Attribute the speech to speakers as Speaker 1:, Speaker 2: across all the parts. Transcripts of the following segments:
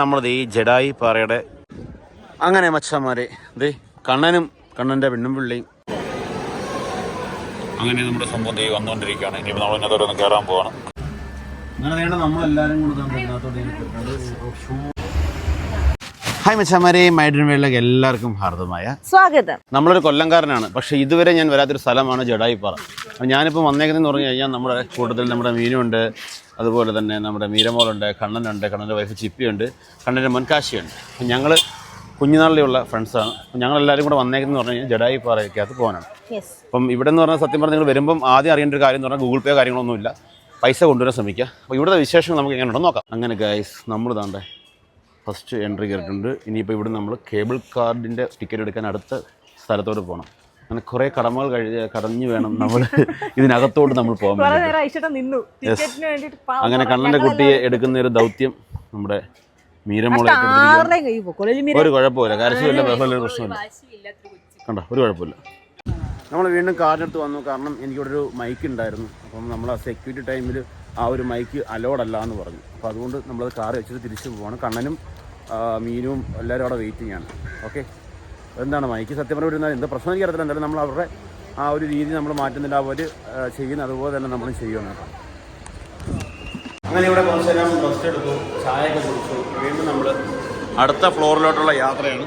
Speaker 1: നമ്മളത് ഈ ജഡായി പാറയുടെ അങ്ങനെ മച്ചന്മാരെ ദേ കണ്ണനും കണ്ണന്റെ പെണ്ണും പിള്ളയും. അങ്ങനെ നമ്മുടെ സംഭവം ദൈവം വന്നുകൊണ്ടിരിക്കുകയാണ്. ഇനിയിപ്പോൾ നമ്മൾ ഇന്നത്തെ ഒന്ന് കയറാൻ പോവാണ്. അങ്ങനെ വേണ്ട നമ്മളെല്ലാവരും കൂടെ ഹായ് മച്ചാമാരെ. മൈഡ്രിൻ വേളിലേക്ക് എല്ലാവർക്കും ഹാർദമായ
Speaker 2: സ്വാഗതം.
Speaker 1: നമ്മളൊരു കൊല്ലംകാരനാണ്. പക്ഷെ ഇതുവരെ ഞാൻ വരാത്തൊരു സ്ഥലമാണ് ജഡായിപ്പാറ. അപ്പം ഞാനിപ്പോൾ വന്നേക്കുന്നതെന്ന് പറഞ്ഞു കഴിഞ്ഞാൽ നമ്മുടെ കൂട്ടത്തിൽ നമ്മുടെ മീനുണ്ട് അതുപോലെ തന്നെ നമ്മുടെ മീരമോളുണ്ട് കണ്ണനുണ്ട് കണ്ണന്റെ വൈഫ് ചിപ്പിയുണ്ട് കണ്ണന്റെ മുൻകാശിയുണ്ട്. അപ്പം ഞങ്ങൾ കുഞ്ഞുനാളിലുള്ള ഫ്രണ്ട്സാണ് അപ്പം ഞങ്ങളെല്ലാവരും കൂടെ വന്നേക്കുന്നതെന്ന് പറഞ്ഞു കഴിഞ്ഞാൽ ജഡായിപ്പാറയ്ക്കകത്ത് പോകാനാണ് അപ്പം ഇവിടെ എന്ന് പറഞ്ഞാൽ സത്യം പറഞ്ഞാൽ നിങ്ങൾ വരുമ്പം ആദ്യം അറിയേണ്ട ഒരു കാര്യം എന്ന് പറഞ്ഞാൽ ഗൂഗിൾ പേ കാര്യങ്ങളൊന്നുമില്ല. പൈസ കൊണ്ടുവരാൻ ശ്രമിക്കുക. അപ്പോൾ ഇവിടുത്തെ വിശേഷം നമുക്ക് എങ്ങനെയുണ്ടോ നോക്കാം. അങ്ങനെ ഗൈസ് നമ്മൾ താണ്ടേ ഫസ്റ്റ് എൻട്രി കയറിയിട്ടുണ്ട് ഇനിയിപ്പോൾ ഇവിടെ നമ്മൾ കേബിൾ കാർഡിന്റെ ടിക്കറ്റ് എടുക്കാൻ അടുത്ത സ്ഥലത്തോട്ട് പോകണം അങ്ങനെ കുറേ കടമകൾ കഴി കടഞ്ഞു വേണം നമ്മൾ ഇതിനകത്തോട്ട് നമ്മൾ പോകാൻ
Speaker 2: കുറെ നേരം അയച്ചിട്ട് നിന്നു. ടിക്കറ്റിന് വേണ്ടിട്ട്
Speaker 1: അങ്ങനെ
Speaker 2: കണ്ണന്റെ
Speaker 1: കുട്ടിയെ എടുക്കുന്ന ഒരു ദൗത്യം നമ്മുടെ മീരമോളെ ഒരു കുഴപ്പമില്ല. ബഹളമില്ല പ്രശ്നമില്ല. കണ്ടോ? ഒരു കുഴപ്പമില്ല. നമ്മൾ വീണ്ടും കാറിനടുത്ത് വന്നു. കാരണം എനിക്കിവിടെ ഒരു മൈക്ക് ഉണ്ടായിരുന്നു. അപ്പം നമ്മൾ ആ സെക്യൂരിറ്റി ടൈമിൽ ആ ഒരു മൈക്ക് അലോഡ് അല്ല എന്ന് പറഞ്ഞു. അപ്പോൾ അതുകൊണ്ട് നമ്മളത് കാർ വെച്ചിട്ട് തിരിച്ചു പോവാണ്. കണ്ണനും മീനും എല്ലാവരും അവിടെ വെയിറ്റിംഗ് ആണ്. ഓക്കെ എന്താണ് മൈക്ക് സത്യം പറഞ്ഞു വരുന്നത് എന്താ പ്രശ്നം എനിക്ക് അറിയത്തില്ല എന്തായാലും നമ്മൾ അവരുടെ ആ ഒരു രീതി നമ്മൾ മാറ്റുന്നില്ല. അവർ ചെയ്യുന്ന അതുപോലെ തന്നെ നമ്മൾ കേട്ടോ അങ്ങനെ ഇവിടെ കുറച്ച് നേരം റെസ്റ്റ് എടുത്തു ചായയൊക്കെ കുടിച്ചു. വീണ്ടും നമ്മൾ അടുത്ത ഫ്ലോറിലോട്ടുള്ള യാത്രയാണ്.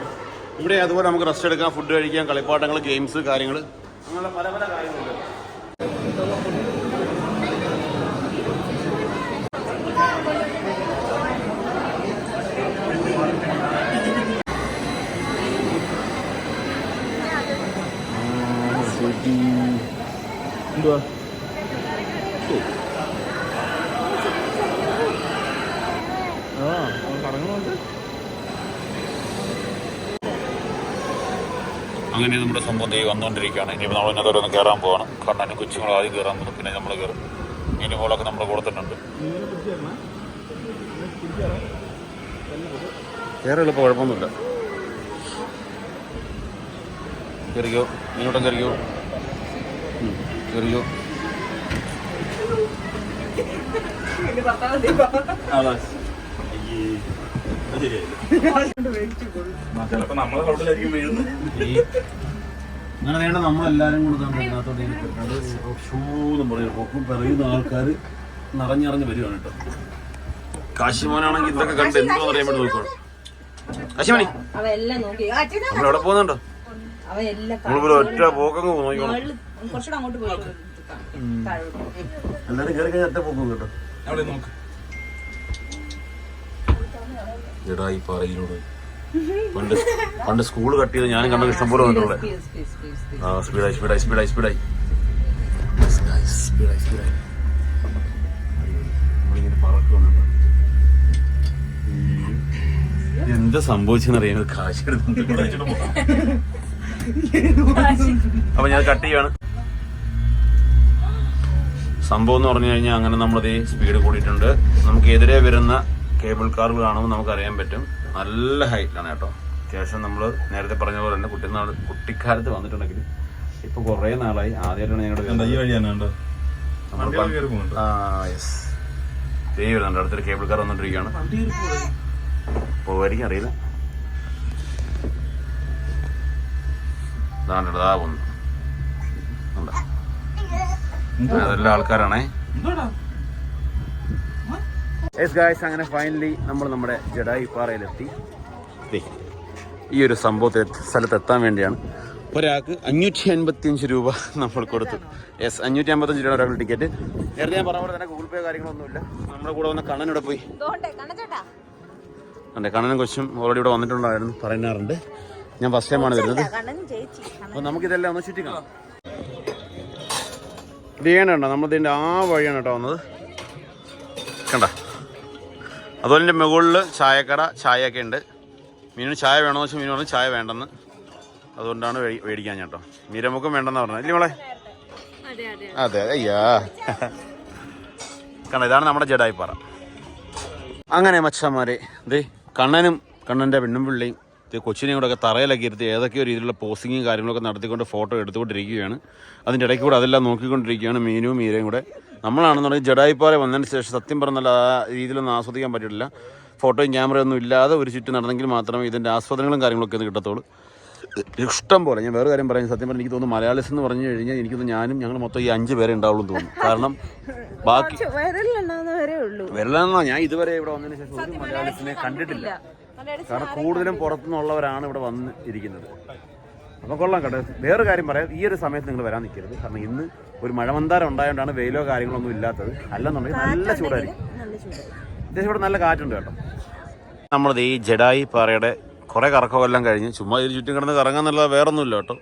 Speaker 1: ഇവിടെ അതുപോലെ നമുക്ക് റെസ്റ്റ് എടുക്കാം ഫുഡ് കഴിക്കാം കളിപ്പാട്ടങ്ങൾ ഗെയിംസ് കാര്യങ്ങൾ. അങ്ങനെയുള്ള പല പല കാര്യങ്ങളുണ്ട്. എന്തുവാ? അങ്ങനെ നമ്മുടെ സംഭവം ദൈവം വന്നുകൊണ്ടിരിക്കുകയാണ്. ഇനി നമ്മൾ ഇന്നത്തെ ഒന്ന് കയറാൻ പോവാണ്. കണ്ണനും കൊച്ചുങ്ങളും ആദ്യം കയറാൻ പോകും പിന്നെ നമ്മൾ കയറും ഇനി പോലൊക്കെ നമ്മുടെ കൂടെ തന്നെ ഉണ്ട്. കയറി എളുപ്പം കുഴപ്പമൊന്നുമില്ല. കയറിയോ ഇങ്ങോട്ടും കയറിയോ ഉം, കയറിയോ ഈ അങ്ങനെ വേണ്ട നമ്മളെല്ലാരും കൂടെ നമ്മൾ ഇതിനകത്തോട്ട് ഇങ്ങനെ കിടക്കുന്നത് ഷൂ എന്ന് പറയുന്നത് പൊക്കും പറയുന്ന ആൾക്കാർ നിറഞ്ഞിറഞ്ഞ് വരുവാണ് കേട്ടോ. കാശിമോനാണെങ്കിൽ ഇതൊക്കെ കണ്ട് എന്തോ അറിയാൻ വേണ്ടി നോക്കണം
Speaker 2: നോക്കി. ചേട്ടാ,
Speaker 1: നമ്മൾ എവിടെ പോകുന്നുണ്ടോ? നമ്മളിവിടെ ഒറ്റ പോക്കങ്ങ് നോക്കണം എല്ലാരും കയറി കഴിഞ്ഞാൽ ഒറ്റ പോക്കും കേട്ടോ. എടാ ഈ പറയിലൂടെ. പണ്ട് പണ്ട് സ്കൂൾ കട്ട് ചെയ്ത് ഞാനും കണ്ടത് ഇഷ്ടം പോലെ വന്നിട്ടുള്ളത്. ആ സ്പീഡായി സ്പീഡായി സ്പീഡായി സ്പീഡായി സ്പീഡായി സ്പീഡായി നമ്മളിങ്ങനെ പറക്കുന്നുണ്ട് എന്താ സംഭവിച്ചെന്നറിയാം. കാശ് അപ്പൊ ഞാൻ കട്ട് ചെയ്യാണ്. സംഭവം എന്ന് പറഞ്ഞു കഴിഞ്ഞാൽ അങ്ങനെ നമ്മളത് സ്പീഡ് കൂടിയിട്ടുണ്ട്. നമുക്ക് എതിരെ വരുന്ന കേബിൾ കാറുകൾ കാണുമ്പോൾ നമുക്ക് അറിയാൻ പറ്റും. നല്ല ഹൈറ്റിലാണ് കേട്ടോ. അത്യാവശ്യം നമ്മൾ നേരത്തെ പറഞ്ഞ പോലെ തന്നെ കുട്ടിനാൾ കുട്ടിക്കാലത്ത് വന്നിട്ടുണ്ടെങ്കിൽ ഇപ്പൊ കുറേ നാളായി. ആദ്യമായിട്ടാണ് ഞങ്ങളുടെ
Speaker 3: ഈ വഴിയാണ്
Speaker 1: വരുന്നുണ്ട് അടുത്തൊരു കേബിൾ കാർ വന്നിട്ടിരിക്കുകയാണ് പോകായിരിക്കും അറിയില്ല. ഇതാണ്ട് ഇതാ? അതെല്ലാം ആൾക്കാരാണേ. ഗായ്സ് അങ്ങനെ ഫൈനലി നമ്മൾ നമ്മുടെ ജഡായി പാറയിലെത്തി. ഈ ഒരു സംഭവത്തെ സ്ഥലത്ത് എത്താൻ വേണ്ടിയാണ്. ഒരാൾക്ക് അഞ്ഞൂറ്റി അൻപത്തി അഞ്ച് രൂപ നമ്മൾ കൊടുത്തു. യെസ് അഞ്ഞൂറ്റി അമ്പത്തഞ്ച് രൂപ ഒരാൾ ടിക്കറ്റ് നേരത്തെ ഞാൻ പറഞ്ഞ പോലെ തന്നെ ഗൂഗിൾ പേ കാര്യങ്ങളൊന്നുമില്ല. നമ്മുടെ കൂടെ വന്ന കണ്ണനിവിടെ പോയി. അതെ കണ്ണനും കൊച്ചും ഓൾറെഡി ഇവിടെ വന്നിട്ടുണ്ടായിരുന്നു പറയുന്നുണ്ട് ഞാൻ ഫസ്റ്റ് ടൈമാണ് വരുന്നത്. അപ്പൊ നമുക്കിതെല്ലാം ഒന്ന് ചുറ്റി കാണാം. ഇത് ചെയ്യണ്ട നമ്മൾ ഇതിന്റെ ആ വഴിയാണ് കേട്ടോ വന്നത്. കണ്ട? അതുപോലെ എന്റെ മുകളിൽ ചായക്കട ചായയൊക്കെ ഉണ്ട്. മീനിന് ചായ വേണമെന്ന് വെച്ചാൽ മീൻ പറഞ്ഞു ചായ വേണ്ടെന്ന്. അതുകൊണ്ടാണ് മേടിക്കാൻ കേട്ടോ. മീരമുക്കും വേണ്ടെന്ന് പറഞ്ഞത്. ഇല്ലേ മോളെ? അതെ അയ്യാ. കണ്ട ഇതാണ് നമ്മുടെ ജഡായിപ്പാറ. അങ്ങനെ മച്ചന്മാരെ ദേ കണ്ണനും കണ്ണന്റെ പെണ്ണും പിള്ളിയും ദേ കൊച്ചിനെയും കൂടെ ഒക്കെ തറയിലൊക്കെ ഇരുത്തി ഏതൊക്കെയോ രീതിയിലുള്ള പോസിങ്ങും കാര്യങ്ങളൊക്കെ നടത്തിക്കൊണ്ട് ഫോട്ടോ എടുത്തുകൊണ്ടിരിക്കുകയാണ്. അതിന്റെ ഇടയ്ക്ക് കൂടെ അതെല്ലാം നോക്കിക്കൊണ്ടിരിക്കുകയാണ് മീനും മീരയും കൂടെ. നമ്മളാണെന്നുണ്ടെങ്കിൽ ജഡായിപ്പാറ വന്നതിന് ശേഷം സത്യം പറഞ്ഞാൽ ആ രീതിയിലൊന്നും ആസ്വദിക്കാൻ പറ്റിയിട്ടില്ല ഫോട്ടോയും ക്യാമറയൊന്നും ഇല്ലാതെ ഒരു ചുറ്റും നടന്നെങ്കിൽ മാത്രമേ ഇതിന്റെ ആസ്വാദനങ്ങളും കാര്യങ്ങളൊക്കെ ഒന്ന് കിട്ടത്തുള്ളൂ. ഇഷ്ടം പോലെ ഞാൻ വേറെ കാര്യം പറയാം. സത്യം പറഞ്ഞാൽ എനിക്ക് തോന്നുന്നു മലയാളീസ് എന്ന് പറഞ്ഞു കഴിഞ്ഞാൽ എനിക്ക് തോന്നുന്നു ഞാനും ഞങ്ങൾ മൊത്തം ഈ അഞ്ച് പേരെ ഉണ്ടാവുള്ളൂ എന്ന് തോന്നുന്നു. കാരണം ബാക്കി
Speaker 2: വിരലുണ്ടാവുന്ന വരെ ഉള്ളൂ.
Speaker 1: വരലാന്നോ ഞാൻ ഇതുവരെ ഇവിടെ വന്നതിന് ശേഷം ഒരു മലയാളീസിനെ കണ്ടിട്ടില്ല. കാരണം കൂടുതലും പുറത്തുനിന്നുള്ളവരാണ് ഇവിടെ വന്ന് ഇരിക്കുന്നത്. അപ്പം കൊള്ളാം കേട്ടോ. വേറൊരു കാര്യം പറയാം. ഈ ഒരു സമയത്ത് നിങ്ങൾ വരാൻ നിൽക്കരുത്. കാരണം ഇന്ന് ഒരു മഴമന്താരം ഉണ്ടായതുകൊണ്ടാണ് വെയിലോ കാര്യങ്ങളൊന്നും ഇല്ലാത്തത്. അല്ലെന്നുണ്ടെങ്കിൽ നല്ല ചൂടായിരിക്കും.
Speaker 2: നല്ല ചൂടായി
Speaker 1: അത്യാവശ്യം ഇവിടെ നല്ല കാറ്റുണ്ട് കേട്ടോ. നമ്മളത് ഈ ജഡായി പാറയുടെ കുറേ കറക്കമെല്ലാം കഴിഞ്ഞ് ചുമ്മാ ഇതിന് ചുറ്റും കിടന്ന് കറങ്ങാന്നുള്ളത് വേറെ ഒന്നുമില്ല കേട്ടോ.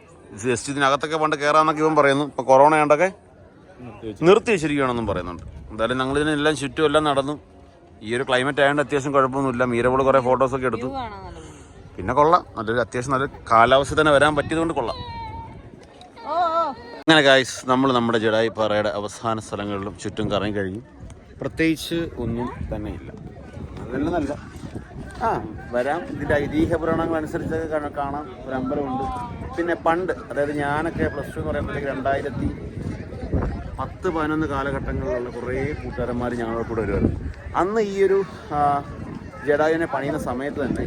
Speaker 1: ജസ്റ്റ് ഇതിനകത്തൊക്കെ പണ്ട് കയറാന്നൊക്കെ ഇവൻ പറയുന്നു. ഇപ്പോൾ കൊറോണ ആണ്ടൊക്കെ നിർത്തി വെച്ചിരിക്കുകയാണെന്നും പറയുന്നുണ്ട്. എന്തായാലും ഞങ്ങളിതിനെല്ലാം ചുറ്റും എല്ലാം നടന്നു. ഈ ഒരു ക്ലൈമറ്റ് ആയതുകൊണ്ട് അത്യാവശ്യം കുഴപ്പമൊന്നുമില്ല. മീരവൾ കുറേ ഫോട്ടോസൊക്കെ എടുത്തു. പിന്നെ കൊള്ളാം. നല്ലൊരു അത്യാവശ്യം നല്ല കാലാവസ്ഥ തന്നെ വരാൻ പറ്റിയതുകൊണ്ട് കൊള്ളാം. അങ്ങനെ ഗായ്സ് നമ്മൾ നമ്മുടെ ജഡായി പാറയുടെ അവസാന സ്ഥലങ്ങളിലും ചുറ്റും കറങ്ങി കഴിഞ്ഞു. പ്രത്യേകിച്ച് ഒന്നും തന്നെ ഇല്ല. നല്ല ആ വരാം. ഇതിന്റെ ഐതിഹ്യ പുരാണങ്ങൾ അനുസരിച്ച് കാണ- കാണാം. ഒരു അമ്പലമുണ്ട്. പിന്നെ പണ്ട് അതായത് ഞാനൊക്കെ പ്ലസ് ടു എന്ന് പറയുമ്പോഴത്തേക്ക് രണ്ടായിരത്തി പത്ത് പതിനൊന്ന് കാലഘട്ടങ്ങളിലുള്ള കുറേ കൂട്ടുകാരന്മാർ ഞങ്ങളുടെ കൂടെ വരുമായിരുന്നു അന്ന് ഈ ഒരു ജഡായുവിനെ പണിയുന്ന സമയത്ത് തന്നെ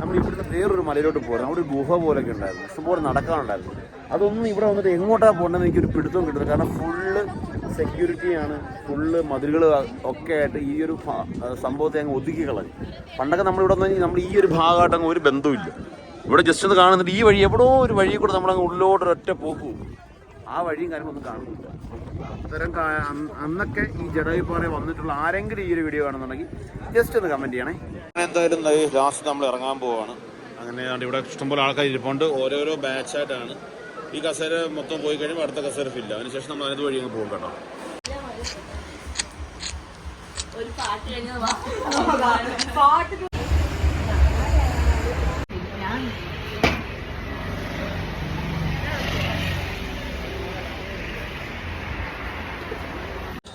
Speaker 1: നമ്മൾ ഇവിടുന്ന് വേറൊരു മലയിലോട്ട് പോകുന്നത് അവിടെ ഒരു ഗുഹ പോലൊക്കെ ഉണ്ടായിരുന്നു. ഇഷ്ടംപോലെ നടക്കാനുണ്ടായിരുന്നു. അതൊന്നും ഇവിടെ വന്നിട്ട് എങ്ങോട്ടാണ് പോകേണ്ടതെന്ന് എനിക്കൊരു പിടുത്തം കിട്ടുന്നത് കാരണം ഫുള്ള് സെക്യൂരിറ്റിയാണ് ഫുള്ള് മതിലുകൾ ഒക്കെ ആയിട്ട് ഈ ഒരു സംഭവത്തെ അങ്ങ് ഒതുക്കി കളഞ്ഞു. പണ്ടൊക്കെ നമ്മളിവിടെ വന്ന് നമ്മൾ ഈ ഒരു ഭാഗമായിട്ട് അങ്ങ് ഒരു ബന്ധവുമില്ല. ഇവിടെ ജസ്റ്റ് ഒന്ന് കാണുന്നുണ്ട് ഈ വഴി എവിടെയോ ഒരു വഴി കൂടെ നമ്മളങ്ങ് ഉള്ളിലോട്ട് ഒറ്റ പോക്ക് പോകും. ആ വഴിയും കാര്യങ്ങളൊന്നും കാണുന്നില്ല. അത്തരം അന്നൊക്കെ ഈ ജഡായുപ്പാറ വന്നിട്ടുള്ള ആരെങ്കിലും ഈ ഒരു വീഡിയോ കാണുന്നുണ്ടെങ്കിൽ ജസ്റ്റ് ഒന്ന് കമന്റ് ചെയ്യണേ. എന്തായാലും ലാസ്റ്റ് നമ്മൾ ഇറങ്ങാൻ പോവാണ്. അങ്ങനെ ഇവിടെ ഇഷ്ടംപോലെ ആൾക്കാർ ഇരിപ്പുണ്ട്. ഓരോരോ ബാച്ചായിട്ടാണ് ഈ കസേര മൊത്തം പോയി കഴിയുമ്പോൾ അടുത്ത കസേര ഫില്ല അതിനുശേഷം നമ്മൾ അതിനകത്ത് വഴി അങ്ങ് പോകും കേട്ടോ.
Speaker 2: ഒരു പാട്ട് കഴിഞ്ഞത് പാട്ട്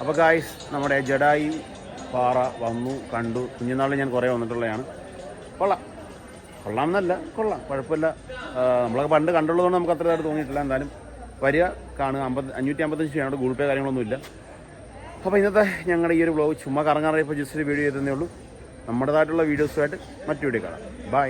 Speaker 1: അപ്പോൾ ഗായ്സ് നമ്മുടെ ജഡായി പാറ വന്നു കണ്ടു. കുഞ്ഞുനാളിൽ ഞാൻ കുറേ വന്നിട്ടുള്ളതാണ്. കൊള്ളാം. കൊള്ളാം എന്നല്ല കൊള്ളാം. കുഴപ്പമില്ല. നമ്മളൊക്കെ പണ്ട് കണ്ടുള്ളതുകൊണ്ട് നമുക്ക് അത്ര ഇതായിട്ട് തോന്നിയിട്ടില്ല. എന്തായാലും വരിക കാണുക. അമ്പത് അഞ്ഞൂറ്റി അമ്പത്തഞ്ച് രൂപയാണ് ഗൂഗിൾ പേ കാര്യങ്ങളൊന്നുമില്ല. അപ്പോൾ ഇന്നത്തെ ഞങ്ങളുടെ ഈ ഒരു ബ്ലോഗ് ചുമ്മാ കറങ്ങാറിയപ്പോൾ ജസ്റ്റ് ഒരു വീഡിയോ ചെയ്തതേ ഉള്ളൂ. നമ്മുടേതായിട്ടുള്ള വീഡിയോസുമായിട്ട് മറ്റു വീഡിയോ കാണാം. ബൈ